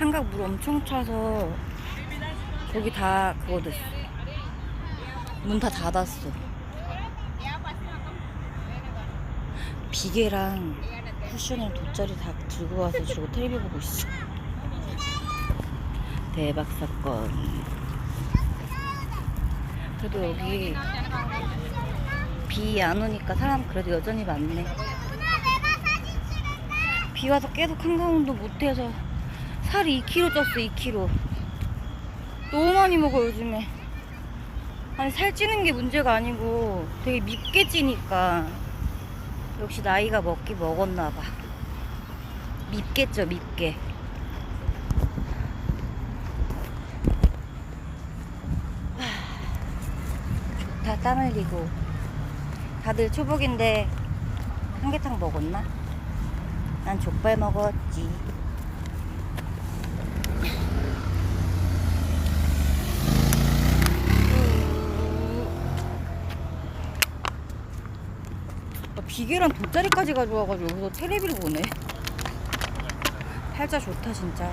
한강 물 엄청 차서 저기 다 그거 됐어. 문 다 닫았어. 비계랑 쿠션이랑 돗자리 다 들고 와서 저거 텔레비 보고 있어. 대박 사건. 그래도 여기 비 안 오니까 사람 그래도 여전히 많네. 비 와서 계속 한강운동 못해서 살이 2kg 쪘어 2kg. 너무 많이 먹어 요즘에. 아니 살 찌는 게 문제가 아니고 되게 밉게 찌니까 역시 나이가 먹기 먹었나 봐. 밉겠죠 밉게. 다땀 흘리고 다들 초복인데 삼계탕 먹었나? 난 족발 먹었지. 비계랑 돗자리까지 가져와가지고 여기서 테레비를 보네. 팔자 좋다 진짜.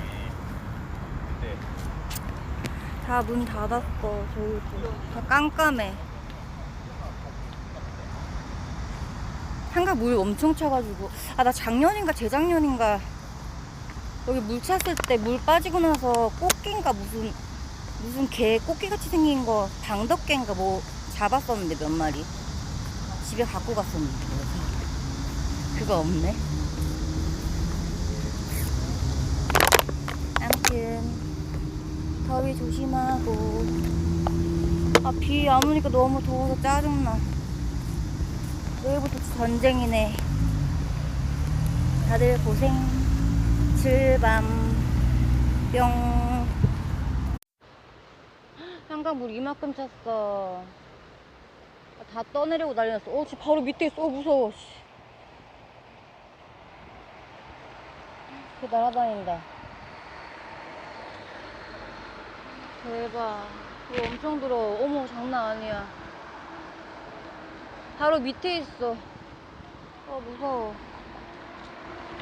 다 문 닫았어 저희도 다 깜깜해. 한강 물 엄청 차가지고 아 나 작년인가 재작년인가 여기 물 찼을 때 물 빠지고 나서 꽃게인가 무슨 무슨 개 꽃게 같이 생긴 거 방덕개인가 뭐 잡았었는데 몇 마리 집에 갖고 갔었는데 그거 없네 아무튼 더위 조심하고 아 비 안 오니까 너무 더워서 짜증나 내일부터 전쟁이네. 다들 고생. 즐밤. 뿅. 한강 물 이만큼 찼어. 아, 다 떠내려고 난리 났어. 어, 지금 바로 밑에 있어. 어, 무서워. 씨. 그 날아다닌다. 대박. 이거 엄청 들어. 어머, 장난 아니야. 바로 밑에 있어. 어, 무서워.